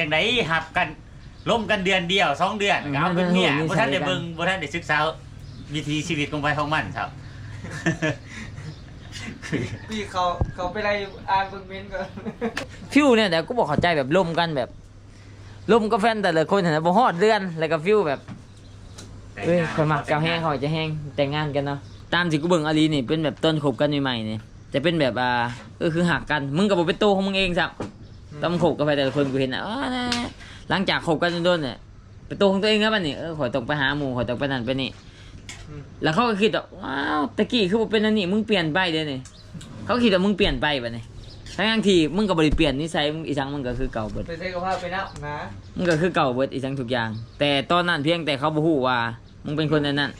จังไดหับกันล่มกันเดือนเดียวสองเดือนอืมก็เอาเป็นเมียมันเป็นบ่ท่านได้นิสัยกันเบิ่งบ่ท่านได้ศึกษาวิธีชีวิตของไปของมันครับ พี่เขาเขาไปไล่อ่านเบิ่งเมนต์ก่อนฟิวเนี่ยแต่กูบอกเข้าใจแบบล่มกันแบบล่มกับแฟนแต่ละคนเห็นไหมบ่ฮอดเดือนแล้วก็ฟิวแบบเอ้ยคนมักเกาแห้งเขาจะแห้งแต่งงานกันเนาะตามที่กูเบิ่งอาลีนี่เป็นแบบต้นคบกันใหม่ๆนี่จะเป็นแบบอ่าเออคือหักกันมึงกับบ่เป็นโตวของมึงเองสัก ต้องคบกับใครแต่ละคนกูเห็นอะอ๋อนะหลังจากคบกันโดนๆเนี่ยเป็นตัวของตัวเองครับอันนี้เออขอยต้องไปหาหมู่ขอยต้องไปนั่นไปนี่ อืม แล้วเขาก็คิดว่าว้าวตะกี้คือบ่เป็นอันนี้มึงเปลี่ยนไปเด้นี่เขาคิดว่ามึงเปลี่ยนไปบัดนี้ทั้งๆที่มึงก็บ่ได้เปลี่ยนนิสัยมึงอีสังมึงก็คือเก่าเบิด ไปใช้กับภาพไปนะนะมึงก็คือเก่าเบิดอีสังทุกอย่าง แต่ตอนนั้นเพียงแต่เขาบ่ฮู้ว่า มึงเป็นคนนั้นนั้น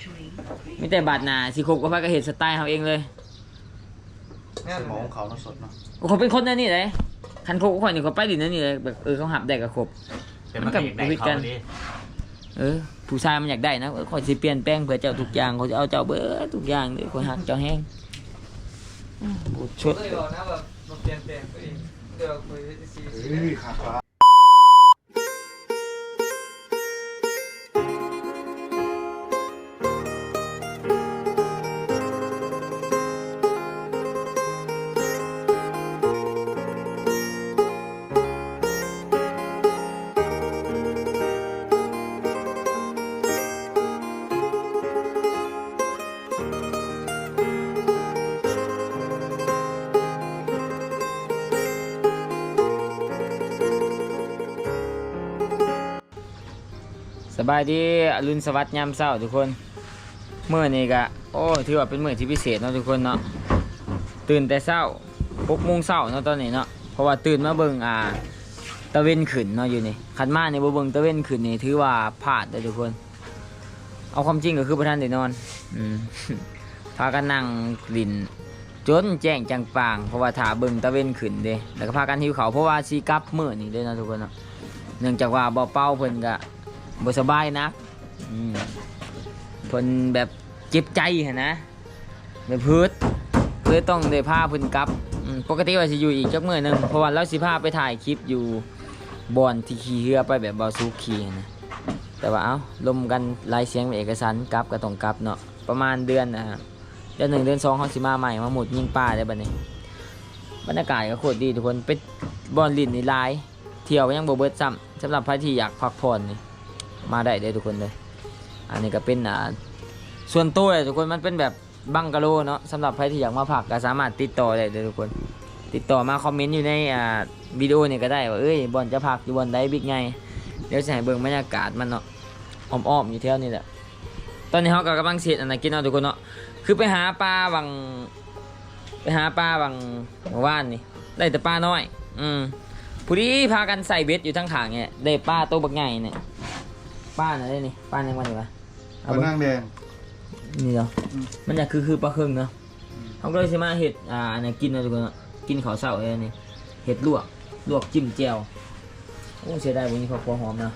มีแต่บาดหน้าสิคบกับพระก็เห็นสไตล์เขาเองเลยนั่นสมองเขาน่าสดเนาะ เขาเป็นคนนั่นนี่เลย คันคบกับข่อยนี่เขาไปดินนั่นนี่เลยแบบเออเขาหับได้ก็คบแต่มันก็อยากได้มันก็เขาดิเออ ผู้ชายมันอยากได้นะเออข่อยสิเปลี่ยนแปลงเพื่อเจ้าทุกอย่างเขาจะเอาเจ้าเบิดทุกอย่างเด้อข่อยหักเจ้าแห้งอืมโอ้ชด เลยบอกนะแบบมาเปลี่ยนแปลงตัวเองเดี๋ยวคุยซี เฮ้ยขาดฟ้า บายดีอรุณสวัสดิ์ยามเช้าทุกคนเมื่อนี้ก็โอ้ถือว่าเป็นมื้อที่พิเศษเนาะทุกคนเนาะตื่นแต่เช้า6โมงเช้าเนาะตอนนี้เนาะเพราะว่าตื่นมาเบิ่งอ่าตะเวนขึ้นเนาะอยู่นี่คันมาในบ่เบิ่งตะเวนขึ้นนี่ถือว่าพลาดเด้อทุกคน เอาความจริงก็คือบ่ทันได้นอนอืมพากันนั่งลินจนแจ้งจังปาง เพราะว่าถาเบิ่งตะเวนขึ้นเด้แล้วก็พากันหิวเขาเพราะว่าสิกลับมื้อนี้เด้นะทุกคนเนาะเนื่องจากว่าบ่เป้าเพิ่นก็ บ่สบายนักอืมเพิ่นแบบเจ็บใจหั่นนะแบบพืดเลยต้องได้าพิ่นกลับ ปกติว่าสิอยู่อีกจักมื้อหนึงเพราะว่าเราสิพาไปถ่ายคลิปอยู่บ่อนที่ขี่เรือไปแบบเบาซูขี้นะแต่ว่าเอ้าลมกันลายเสียงเอกสารกลับก็ต้องกลับเนาะประมาณเดือนนะฮะเดือนหนึ่งเดือนสองเขาสิมาใหม่มาหมดยิงป่าได้บัดนี้บรรยากาศก็โคตรดีทุกคนเป็นบอนลินนี่ลาย เที่ยวยังบเบิร์ดซ้ำสำหรับใครที่อยากพักผ่อนนี่ มาได้เลยทุกคนเลย อันนี้ก็เป็นอ่าส่วนตัวเลยทุกคนมันเป็นแบบบังกะโลเนาะสำหรับใครที่อยากมาพักก็สามารถติดต่อได้เลยทุกคน ติดต่อมาคอมเมนต์อยู่ในอ่าวิดีโอนี่ก็ได้ว่าเอ้ยบอลจะพักอยู่บอลใดบิ๊กไงเดี๋ยวจะให้เบิ่งบรรยากาศมันเนาะอ้อมๆอยู่แถวนี้แหละตอนนี้เขาก็กำลังเสียดอันนั้นกินเนาะทุกคนเนาะคือไปหาปลาบางไปหาปลาบางเมื่อวานนี่ได้แต่ปลาน้อย อืมผู้ที่พากันใส่เบ็ดอยู่ทั้งขางเนี่ยได้ปลาตัวบักใหญ่เนี่ย ป้าน่ะได้นี่ป้ายังวันอยู่ปะเอานั่งแดง นี่เหรออมมันอยากคือคือปลาเครื่องเนาะเขาก็เลยสิมาเห็ดอ่าอันนี้กินเนาะทุกคนเนาะกินข้าวเช้าเลยนี่เห็ดลวกลวกจิ้มแจ่วโอ้เสียดายวันนี้เขาพอหอมนะ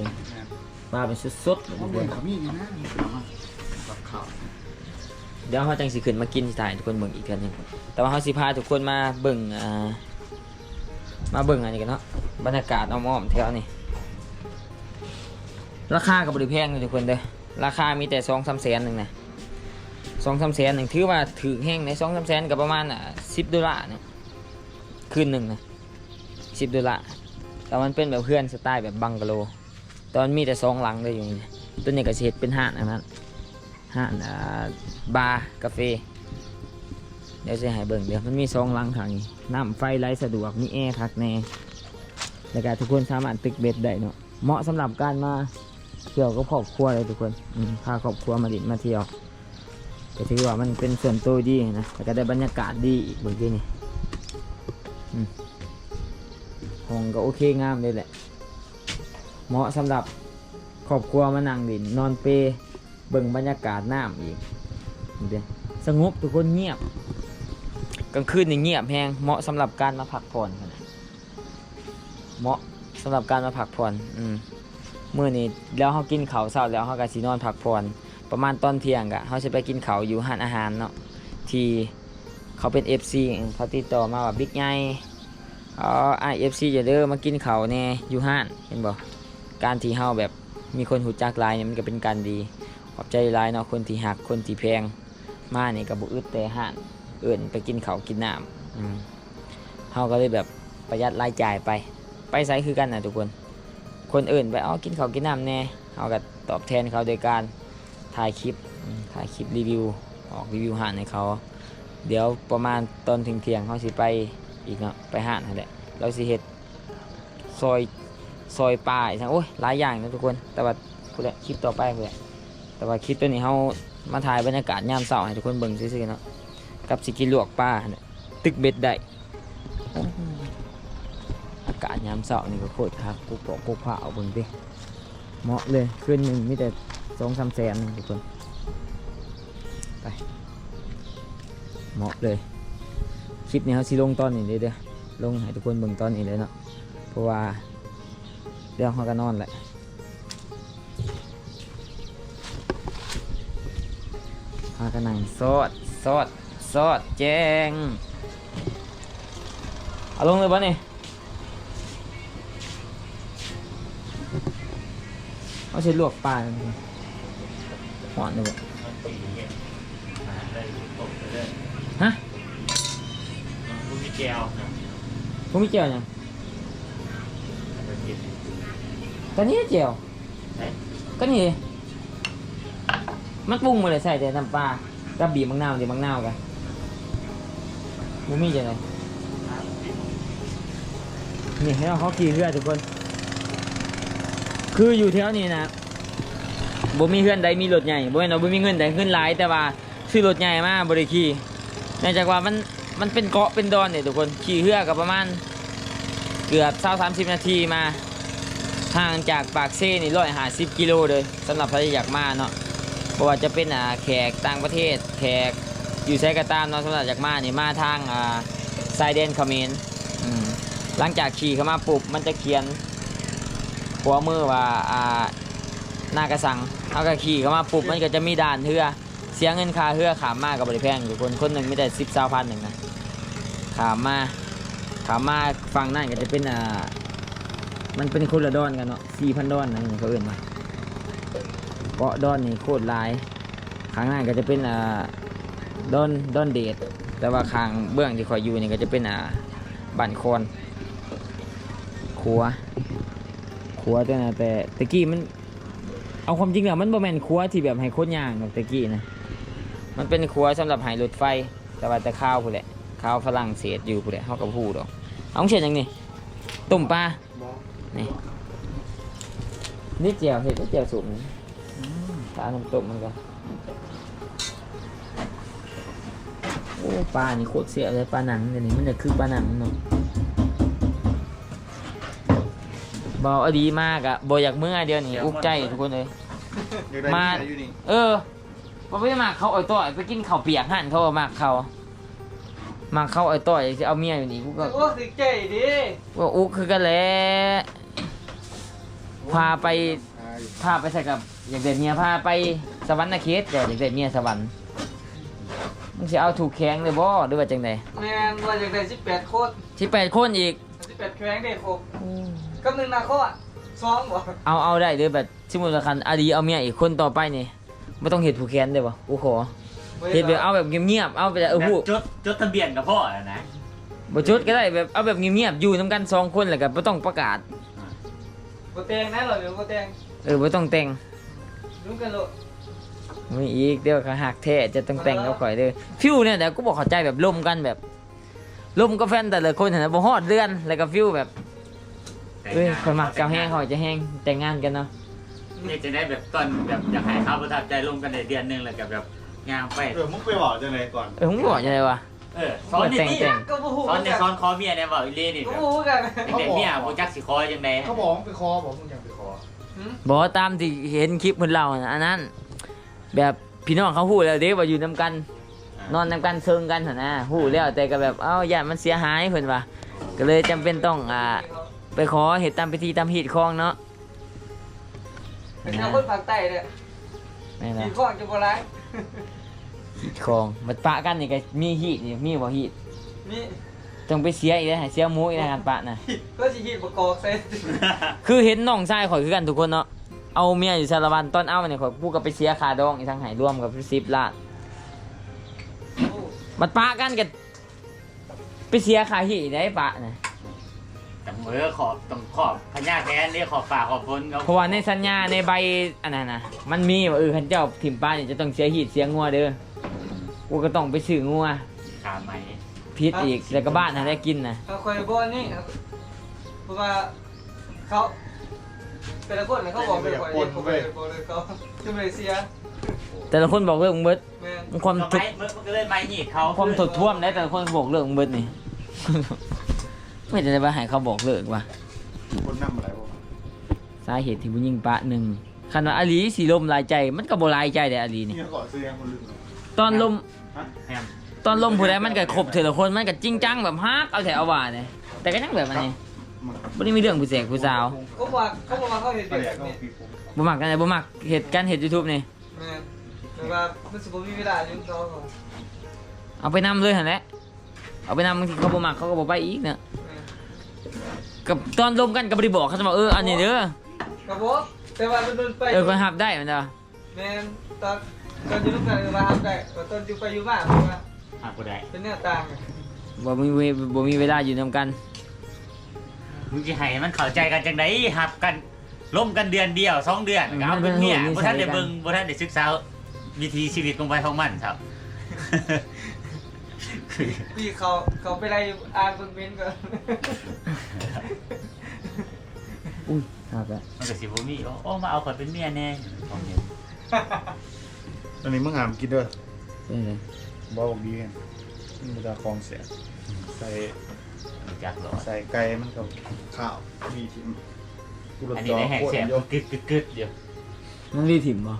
นี่ปลาเป็นสดๆเลยทุกคนเขามีนี่นะกับข้าวเดี๋ยวเขาจังสิขึ้นมากินสิถ่ายทุกคนเบิ่งอีกเทื่อหนึงแต่ว่าเขาสิพาทุกคนมาเบิ่งอ่ามาเบิ่งอันนี้กันเนาะบรรยากาศอ้อมๆแถวนี้ ราคากับบริแพงเลยทุกคนเด้อราคามีแต่สองสามแสนหนึ่งนะสองสามแสนหนึ่งถือว่าถือแห้งในสองสามแสนกับประมาณอะสิบดอลลาร์เนี่ยคืนหนึ่งนะสิบดอลลาร์แต่มันเป็นแบบเพื่อนสไตล์แบบบังกะโล ตอนมีแต่สองหลังเลยอยู่นี่ตัวนี้ก็สิเฮ็ดเป็นห้านอันนั้นห้านอ่าบาร์กาแฟเดี๋ยวจะให้เบิ่งเดี๋ยวมันมีสองหลังทางนี้น้ำไฟไหลสะดวกมีแอร์พักแน่แล้วก็ทุกคนสามารถตึกเบ็ดได้เนาะเหมาะสำหรับการมา เที่ยวกับครอบครัวเลยทุกคนพาครอบครัวมาดินมาเที่ยวก็ถือว่ามันเป็นส่วนตัวดีนะแล้วก็ได้บรรยากาศดีอีกเมื่อกี้นี่ห้องก็โอเคงามเลยแหละ เหมาะสำหรับครอบครัวมานั่งดินนอนเปเบิ่งบรรยากาศน้ำอีกเดี๋ยวสงบทุกคนเงียบกลางคืนนี่เงียบแฮงเหมาะสำหรับการมาพักผ่อนเหมาะสำหรับการมาพักผ่อน อืม มื้อนี้แล้วเฮากินข้าวเช้าแล้วเฮาก็สินอนพักผ่อนประมาณตอนเที่ยงกะเฮาสิไปกินข้าวอยู่ร้านอาหารเนาะที่เขาเป็น FC เขาติดต่อมาว่าบิ๊กใหญ่อ๋อไอเอฟซีจะเด้อมากินเขาวแน่อยู่ห้านเห็นบ่การที่เฮาแบบมีคนหูจักหลายเนี่ยมันก็เป็นการดีขอบใจหลายเนาะคนที่หักคนที่แพงมานี่ก็บ่อึดแต่ห้านเอิ่นไปกินเขาวกินน้ำอืมเฮาก็เลยแบบประหยัดรายจ่ายไป ไปไสคือกันนะทุกคน คนอื่นไปเอากินเขาวกินน้ำแน่เฮาก็ตอบแทนเขาโดยการถ่ายคลิปถ่ายคลิปรีวิว ออกรีวิวห้านให้เขา เดี๋ยวประมาณตอนถึงเที่ยงเขาสิไปอีกเนาะไปห้านนั่นแหละเราสิเฮ็ดซอยซอยปลาอีกทั้งโอ้ยหลายอย่างนะทุกคน แต่ว่าพูดแหละคลิปต่อไปพูดแหละแต่ว่าคลิปตัวนี้เขามาถ่ายบรรยากาศยามเช้าให้ทุกคนเบิ่งซื่อๆเนาะกับสิกินลวกปลาเนี่ยตึกเบ็ดได้ากาศยามเช้านี่ก็โคตรคักกุกปอกกุกผ้าเอาเบิ่งดิเหมาะเลยคืนหนึ่งมีแต่สองสามแสนทุกคนเหมาะเลยคลิปนี้เขาสิลงตอนนี้เลยเด้อลงให้ทุกคนเบิ่งตอนนี้เลยเนาะเพราะว่าเดี๋ยวเขาก็นอนแหละพากันนั่งซอดซอดซอดแจ้งเอาลงเลยปะนี่ เขาใช้ลวกปลาหอนเลยบ่มันตีเงี้ยอาหารได้ตกไปเลยฮะมันมีแก้วผมมีเจียวยังมันนก็นี่เจียวไหนก็นี่มันปรุงมาเลยใส่แต่น้ำปลากับบีบมะนาวเดี๋ยวมะนาวกันมูมี่จะไหนนี่ให้เราเขาขี่เรือทุกคน คืออยู่แถวนี้นะบ่มีเพื่อนใดมีรถใหญ่บ่แม่นว่าบ่มีเงินใดเงินหลายแต่ว่าซื้อรถใหญ่มาบ่ได้ขี่เนื่องจากว่ามันมันเป็นเกาะเป็นดอนเนี่ยทุกคนขี่เรือกับประมาณเกือบเช้าสามสิบนาทีมาห่างจากปากเซ่นี่ร้อยหาสิบกิโลเลยสำหรับใครอยากมาเนาะเพราะว่าจะเป็นอ่าแขกต่างประเทศแขกอยู่ใช้กระตามเนาะสำหรับอยากมานี่มาทางอ่าชายแดนเขมรอืมหลังจากขี่เข้ามาปุ๊บมันจะเขียน หัวมือว่าอ่าหน้ากระสังเอาก็ขี่เข้ามาปุ๊บมันก็จะมีด่านเรือเสียเงินค่าเรือขามมากกับบริแพงอยู่คนคนหนึ่งไม่ได้สิบสาพันหนึ่งนะขามมาขามมาฝั่งนั่นก็จะเป็นอ่ามันเป็นคนละดอนกันเนาะสี่พันดอนนะเขาเอื่นมาเกาะดอนนี่โคตรลายข้างหน้าก็จะเป็นอ่าดอนดอนเดดแต่ว่าข้างเบื้องที่คอยอยู่นี่ก็จะเป็นอ่าบันคอนขัว ขัวตัวน่ะแต่ตะกี้มัน เอาความจริงแล้วมันบ่แม่นขัวที่แบบให้โคตรย่างหรอกตะกี้นะมันเป็นขัวสำหรับให้รถไฟ แต่ว่าแต่ข้าวผู้แหละข้าวฝรั่งเศสอยู่ผู้แหละเขากับพูดอกเอาเช่นอย่างนี้ต้มปลานี่นี่เจียวเห็ดนี่เจียวสุกนี่ปลาน้ำตกมันก็โอ้ปลานี่โคตรเสียเลยปลาหนังเดี๋ยวนี้มันจะคือปลาหนังเนาะ บอเอาดีมากอะบอยากเมื่อเดียวนี่อุกใจทุกคนเลย อยากได้มาที่ไหนอยู่นี่เออว่าไม่มากเขาเอาต่อยไปกินข้าวเปียกหั่นเขาเอามากเขามากเขาเอาต่อยจะเอาเมียอยู่นี่กูก็โอ้ถึงใจดิว่าอุกคือกันแหล้วพาไปอ่าอยู่พาไปใส่กับอยากเด็ดเมียพาไปสวรรค์นะเขตแต่อยากเด็ดเมียสวรรค์มึงจะเอาถูกแข้งเลยบ่หรือว่าจังไดแมนว่าจากได้สิบแปดโคตรที่แปดคนอีกสิบแปดแข้งเด็กหก กับหนึ่งนาโคตรสองบ่เอาเอาได้หรือแบบสมมุติว่าคันอดีเอาเมียอีกคนต่อไปนี่ไม่ต้องเห็ดผูกแขนได้บ่กูขอเห็ดแบบเอาแบบเงียบๆเอาแบบเออผู้จดจดทะเบียนกับพ่อแล้วนะบ่จุดก็ได้แบบเอาแบบเงียบๆอยู่นํกันสองคนแล้วก็บ่ต้องประกาศบ่แตงนะเหรอเดี๋ยวบ่แตงเออบ่ต้องแต่งรู้กันโลดมีอีกเดี๋ยวเขาหักแท้จะต้องแต่งกับข่อยเด้อฟิวเนี่ยเดี๋ยวกูบอกเข้าใจแบบล่มกันแบบล่มกับแฟนแต่ละคนเห็นไหมบ่ฮอดเดือนแล้วก็ฟิวแบบ เอ้ยคนมักเกาแห้งเขาจะแห้งแต่งงานกันเนาะนี่จะได้แบบตอนแบบอยากให้เขาประทับใจลงกันในเดือนหนึงแล้วกับแบบงานไป เออมุกไปบอกจังไหนก่อนเออผมบอกยังไงวะ เออซ้อนนี่แต่งนี่แต่ง ก็บ่ฮู้ซ้อนเนี่ยซ้อนคอเมียเนี่ยบอกอีเล่นี่ก็แบบบ่ฮู้กันเด็กๆเมียโบจักสิคอจังไดเขาบอกว่าไปคอบอกมึงยังไปคอหืมบอกว่าตามที่เห็นคลิปคนเราน่ะอันนั้น แบบพี่น้องเขาพูดแล้วเด้ว่าอยู่นํกัน นอนนํกันเชิงกันหั่นนะพูดแล้วแต่ก็แบบเอ้าอย่ามันเสียหายเพิ่นว่าก็เลยจำเป็นต้องอ่า ไปขอเหตุตามพิธีตามหีดคองเนาะเป็นชาวคนภาคใต้เด้อนี่นมีนะข้องจะบ่ร้ายหีดคองมันปะกันนี่ก็มีหีดนี่มีบ่หีดมีต้องไปเสียอีกแล้วให้เสียหมูอีกแล้วกันปะนะก็สิฮีดประกอบใส่คือเห็นน้องชายข่อยคือกันทุกคนเนาะเอาเมียอยู่สารวันตอนเอาเนี่ยข่อยพูดกับไปเสียคาดองอีกทางไหร่วมกับสิบล้านมันปะกันกันไปเสียคาหีได้ปะนะ แต่เมื่อขอบต้องขอบพญาแทนเรียกขอบฝากขอบพ้นเขาเพราะว่าในสัญญาในใบอันนั้นนะมันมีว่าเออขันเจ้าถิ่มป้าเนี่ยจะต้องเสียหีดเสียงัวเด้อกูก็ต้องไปซื้องัวขาไหมพิษอีกแล้วก็บ้านนะได้กินนะเอาคอยบ่นี่ครับเพราะว่าเขาแต่ละคนน่ะเขาบอกเลยว่าเองผมเลยบอกเลยเขาที่มาเลเซียแต่ละคนบอกเรื่องเบิดแม่นมันความก็ทุกไม่เมื่อก็เลยไม่หนีบเขาความถดท่วมได้แต่ละคนบอกเรื่องเบิดนี่ ไม่ได้ว่าให้เขาบอกเลิกว่ะคนนั่งอะไรบ่สาเหตุที่ผู้หญิงปะหนึ่งคันว่าอาลีสีลมลายใจ มันก็บ่ลายใจแต่อาลีนี่นี่ก็ซื้อยังคนลืมตอนลมแฮมตอนลมผู้ใดมันก็ครบเถอะละคนมันก็จริงจังแบบฮักเอาแต่เอาว่าเนี่ยแต่ก็ยังแบบอันนี้บ่ได้มีเรื่องผู้แสกผู้สาวเขาบอกเขาบอกว่าเขาเห็นก็เด็กแดกแบบก็นี้ปีผมบ่มักกันเลยบ่มักเหตุการณ์เหตุ YouTube นี่แม่นแต่ว่ามันสิบ่มีเวลาอยู่เขาเขาเอาไปนำเลยหั่นแหละเอาไปนำบางทีเขาบ่มักเขาก็บ่ไปอีกเนาะแม่น กับตอนลมกันก็บ่ได้บอกเขาจะบอกเอออันนี้เด้อก็บอกแต่ว่ามันโดนไปเออคนหับได้มันจ้ะแม่นตอนตอนอยู่ร่วมกันมาทำได้แต่ตอนอยู่ไปอยู่มาเพราะว่าหาผู้ใดเป็นแนวต่างกันบ่มีเวบ่มีเวลาอยู่นํกันมึงจะให้มันเข้าใจกันจังไดหับกันล่มกันเดือนเดียวสองเดือนก็เอาเป็นเมียบ่ท่านได้เบิ่งบ่ท่านได้ศึกษาวิธีชีวิตของไปของมันครับ พี่เขาเขาไปไล่อ่านเบิ่งเมนต์ก่อนอุ้ยครับแล้วมันก็สิบ่มีโอ้โอ้มาเอาข่อยเป็นเมียแน่ของเนี่ยอันนี้มึงหามกินเด้อเป็นไงบ่บอกดีกันมันจะคลองเสียใส่รู้จักหรอใส่ไก่มันกับข้าวมีทิมกูรอันจนี้อได้แหกโคตเสียรงยกกึดกึดกึดเดี๋ยวมันรีถิ่มบ่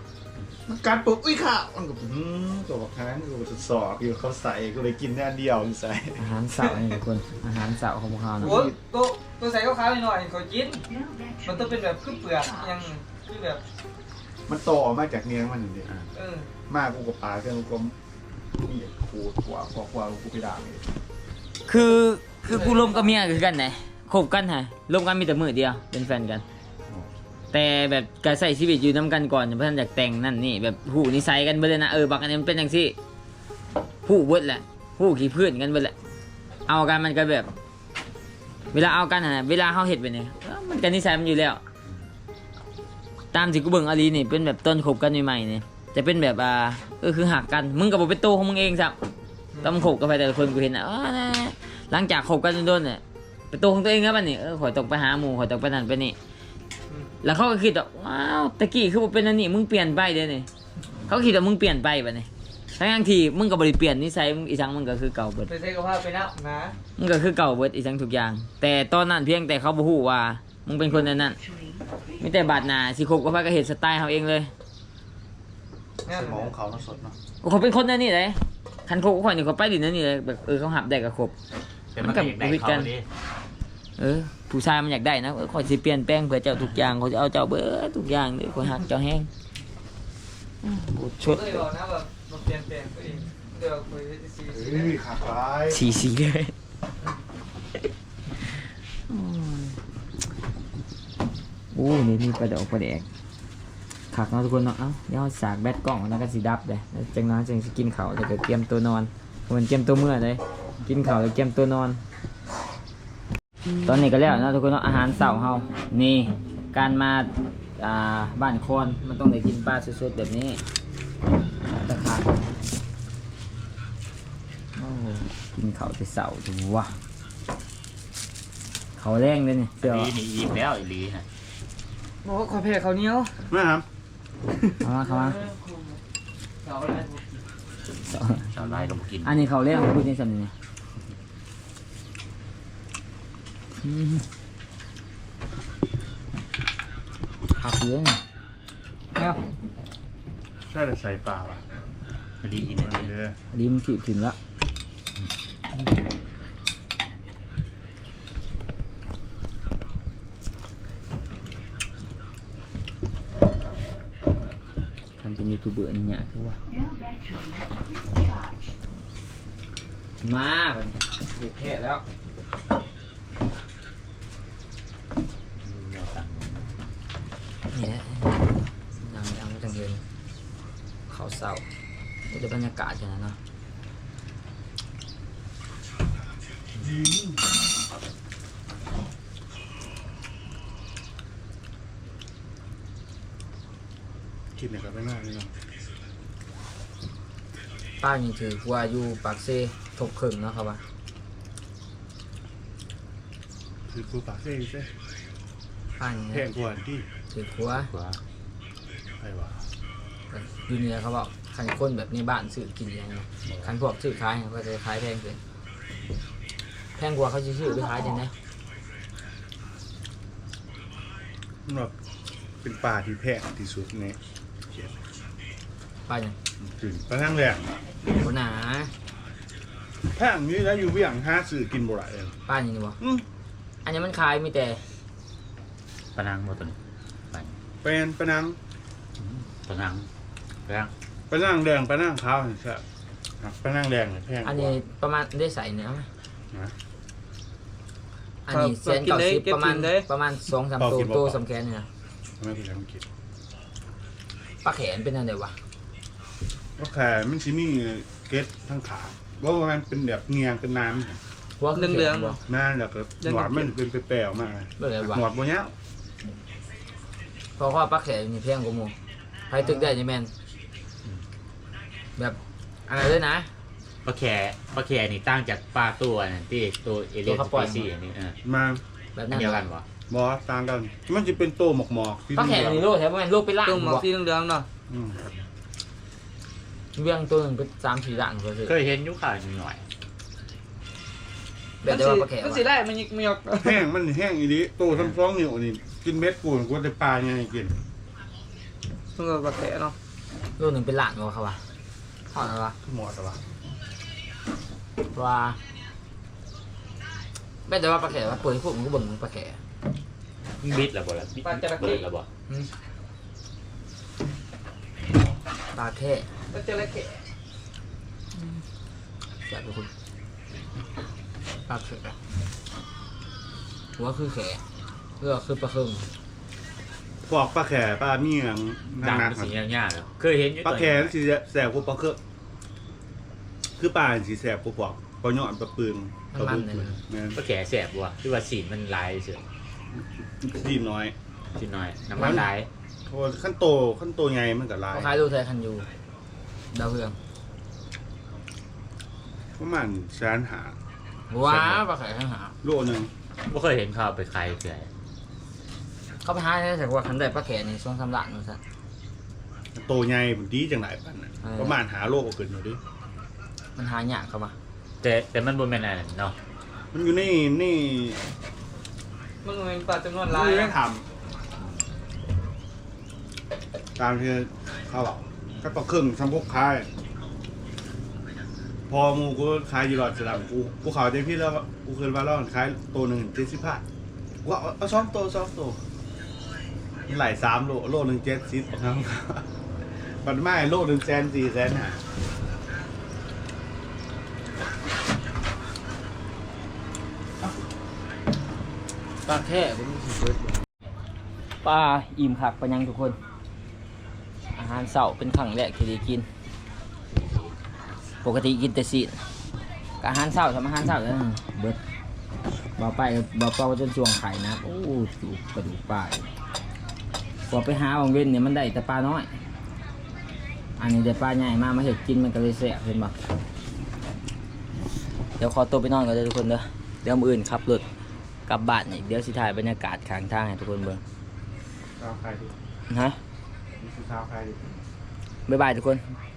มันกัดปุ๊บอุ้ยข้าวมันก็อืมตัวบักค้างกูจะสอบอยู่เขาใส่กูเลยกินแค่อันเดียวใส่อาหารเสาร์นี่ทุกคนอาหารเสาร์ของพวกเขาเนาะโอ้ตัวตัวใส่ขาวๆหน่อยๆเขากิน มันต้องเป็นแบบคือเปลือกยังคือแบบ มันโตออกมาจากเนื้อมันนี่เออมากกูกับปลาเครื่องกูก็มีขูดกว่าพอกว่ากูไปด่าเลยคือคือกูลมกับเมียคือกันไหนคบกันฮะลมกันมีแต่มือเดียวเป็นแฟนกัน แต่แบบการใส่ชีวิตอยู่น้ำกันก่อนเพราะฉะนั้นอยากแต่งนั่นนี่แบบหูนิสัยกันเบิดเลยนะเออบักอันนี้มันเป็นอย่างที่หูเบิดแหละหูขี้เพื่อนกันเบิดแหละเอากันมันก็แบบ เวลาเอากันนะเวลาเขาเห็ดไปเนี่ยมันกันนิสัยมันอยู่แล้ว ตามที่กูเบิ่งอาลีนี่เป็นแบบต้นคบกันใหม่ๆนี่จะเป็นแบบอ่าเออคือหักกัน มึงกับผมเป็นโตวของมึงเองสับต้องคบกันไปแต่ละคนกูเห็นนะเออนะหลังจากคบกันโดนเนี่ยเป็นตัวของตัวเองครับอันนี้เออขอยตกไปหาหมู่ขอยตกไปนั่นไปนี่ แล้วเขาก็คิดว่าว้าวตะกี้คือบ่เป็นอันนี้มึงเปลี่ยนไปเด้อนี่เขาคิดว่ามึงเปลี่ยนไปปะนี่ทั้งๆที่มึงก็บ่ได้เปลี่ยนนิสัยมึงอีสังมึงก็คือเก่าเบิดไปใส่กระเพราไปนับนะมึงก็คือเก่าเบิดอีสังทุกอย่าง แต่ตอนนั้นเพียงแต่เขาบ่ฮู้ว่า มึงเป็นคนนั้นนั้นมีแต่บาดหน้าสิคบกับพระก็เฮ็ดสไตล์เขาเองเลยแน่สนมออนงเขาน่าสดเนาะเขาเป็นคนนั่นนี่เลยคันคบกับข่อยนี่เขาไปดินนั่นนี่เลยแบบเออเขาหับได้ก็คบแต่มันก็อยากได้เขาดิเออ ผู้ชายมันอยากได้นะเออข่อยสิเปลี่ยนแปลงเพื่อเจ้าทุกอย่างเขาจะเอาเจ้าเบิดทุกอย่างเด้อข่อยหักเจ้าแห้งอืมกูชดเลยบอกนะแบบมาเปลี่ยนแปลงตัวเองเดี๋ยวคุยที่ซีซีเฮ้ยขาคล้ายสีสีเลยโอ้นี่มีประดอกประแดกขักเนาะทุกคนเนาะ เอ้าเดี๋ยวเราสากแบตกล้องแล้วก็สีดับเลยแล้วจังนั้นจังสิกินข้าวแล้วก็เตรียมตัวนอนเหมือนเตรียมตัวเมื่อเลย กินข้าวแล้วเตรียมตัวนอน ตอนนี้ก็แล้วเนาะทุกคนเนาะอาหารเสาร์เฮานี่การมาอ่าบ้านโคนมันต้องได้กินปลาสดๆแบบนี้ตะขาบโอ้กินเขาวแต่เสาดูวะเขาแรงเลยนี่เสืออีนี่อีกแล้วอีหลีนะบอกว่าขอเพลเขาวเหนี้ยวแม่ครับเข้ามาเข้ามาเขาอะไรชาวไร่ต้องกิน อันนี้เขาแรงพูดในสำเนียง อืมขับเยอะนี่แล้วใช่แต่ใส่ปลาป่ะอีหลีอีอันี่นนี้เด้อริมขีดถึงแล้วทำเป็นยูทูบเบอร์นี่เนี่ยคือว่ามาบัดนี้เด็กแค่แล้วนี่แหละดังดังจังเลยเขาเศร้านี่จะบรรยากาศกันนะเนาะคิดเนี่ยก็ไม่น่าเลยเนาะป้านี่ถือว่าอยู่ปากเซ่ทบครึ่งเนาะครับว่าคือกูปากเซ่เซ่ป้านี่แพงกว่าที่ถือขัวกว่าใครวะ อยู่เนี่ยเขาบอกคันคนแบบในบ้านซื้อกินอย่างเงี้ยคันพวกซื้อขายเขาก็จะขายแพงเกินแพงกว่าเขาจะซื้อไปขายจังไงมันแบบเป็นปลาที่แพงที่สุดในเขียนป้าอย่างถึงกระทั่งแรงโหนาแพงนี้แล้วอยู่เวียงห้าสื่อกินบ่ไรเลยป้าอย่างนี้บ่อืมอันนี้มันขายมีแต่ปะนังบ่ตัวนี้ไปเป็นปะนังปะนัง ปะนังปะนังแดงปะนังขาวใช่ครับปะนังแดงเนี่ยแพงกอันว่า นี้ประมาณได้ใส่เนื้อไหมนะ อันนี้เซนเก่าสิบประมาณประมาณสองสามตัวตัวสำแคนเนี่ยทำไมพี่ทำกินปลาแขนเป็นอะไรวะก็แค่มันชิมีเกล็ดทั้งขาว่ามันเป็นแบบเงียงเป็นน้ำหัวคือเหลืองๆบ่หน้าแล้วก็หนวดมันเป็นแปลวๆมากเลยเบื่ออะไรวะ หนวดบนเนี้ยเพราะว่าปลาแขนนี่เพียงกว่าหมูใครตึกได้ยังแมน แบบอะไรด้วยนะ ปลาแขปลาแขนี่ตั้งจากปลาตัวนั่นที่ตัวเอเลียนตัวสเขาปล่ปีอยซีอันนี้เออมาแบบอันั้นนเดียวกันบ่บอสต่างกัน มันจะเป็นโตหมอกหมอกๆที่ปลาแขนนี่โลกแถวมันโลกเป็นล่างตุ้มหมอกบ่สีเหลืองๆเนาะอืมเบี้ยงตัวหนึ่งเป็นสามสี่ล่างก็คือเคยเห็นอยุคข่าวหน่อยแบบเดียวกับปลาแขนมันวะสีได้มันยิกมันยกแห้งมันแห้งอีนี้โตทั้งสองนิ้วนี่กินเม็ดปูนก็ได้ปลาไงกินมันก็กระแทเนาะโลกหนึ่งเป็นล่างก็เขาวะ หอดอะไรวะหมอดวะว่าไม่แต่ว่าปลาแขกว่าเปิดพวกมันก็บ่นปลาแขกบิดแล้วบ่ล่ะบิดเบิดแล้วบ่ปลาแค่มันจะละแขแซ่บทุกคนปลาแขกหัวคือแขกเพื่อคือปลาเครื่อง ปอกปลาแข่ปลาเมี่ยงดังนักเป็นสียากๆแล้วเคยเห็นอยู่ปลาตัวแข่สีแสบกว่าปลาเคอะคือปลาสีแสบกว่าปอกปลาหยอดปลาปืนปลาปืนแม่นปลาแขแสบบ่คือว่าสีมันลายเฉยดีน้อยสิน้อยน้ำมันลายเพราะว่าขั้นโตขั้นโตใหญ่มันก็หลายเขาขายลูกไทยคันอยูดาวเรืองประมาณแสนหาว้าปลาแขกทั้งหาโลหนึงบ่เคยเห็นเขาเอาไปขายเฉย เขาไปหาได้แต่ว่าคันได้ปลาแขกในช่วงสามหลังนู่นซะ โตใหญ่ผมดีจังหลายปันน่ะเออ ประมาณหาโลก็เกินอยู่ดิมันหายากเข้ามาแต่แต่มันบ่แม่นอันนั้นเนาะมันอยู่นี่นี่มันเป็นปลาจำนวนมันหลายอยู่ในนะทำตามที่เขาบอกก็ต่อครึ่งสำพกคาย พอหมูกูขายอยู่หลอดสลับกูกูขายได้พี่แล้วกูเคยว่าเราขายตัวหนึ่งเจ็ดสิบห้ากูเอาเอาสองตัวสองตัวมั นไหลสามโลโลหนึ่งเจ็ดสิบครับปันไม่โลหนึ่งแสนสี่แสนห้าปลาแค่ผมมีเฟิร์สปลาอิ่มคักปะยังทุกคน อาหารเสาร์เป็นครั้งแรกที่ได้กิน ปกติกินแต่ซีนกับอาหารเสาร์ทำอาหารเสาร์แล้วเบิดบาไปบาเป่าจนช่วงไข่นะ โอ้ดูกระดูกปลา พอไปหาบางเว้นเนี่ยมันได้แต่ปลาน้อย อันนี้ได้ปลาใหญ่มามาเห็ดกินมันก็เลยแสบเห็นบ่เดี๋ยวขอตัวไปนอนก่อนเลยทุกคนเด้อเดี๋ยวมืออื่นขับรถกลับบ้านอีกเดี๋ยวสิถ่ายบรรยากาศข้างทางให้ทุกคนเบิ่งข้าวใครดินะนี่คือข้าวใครดิบ๊ายบายทุกคนบ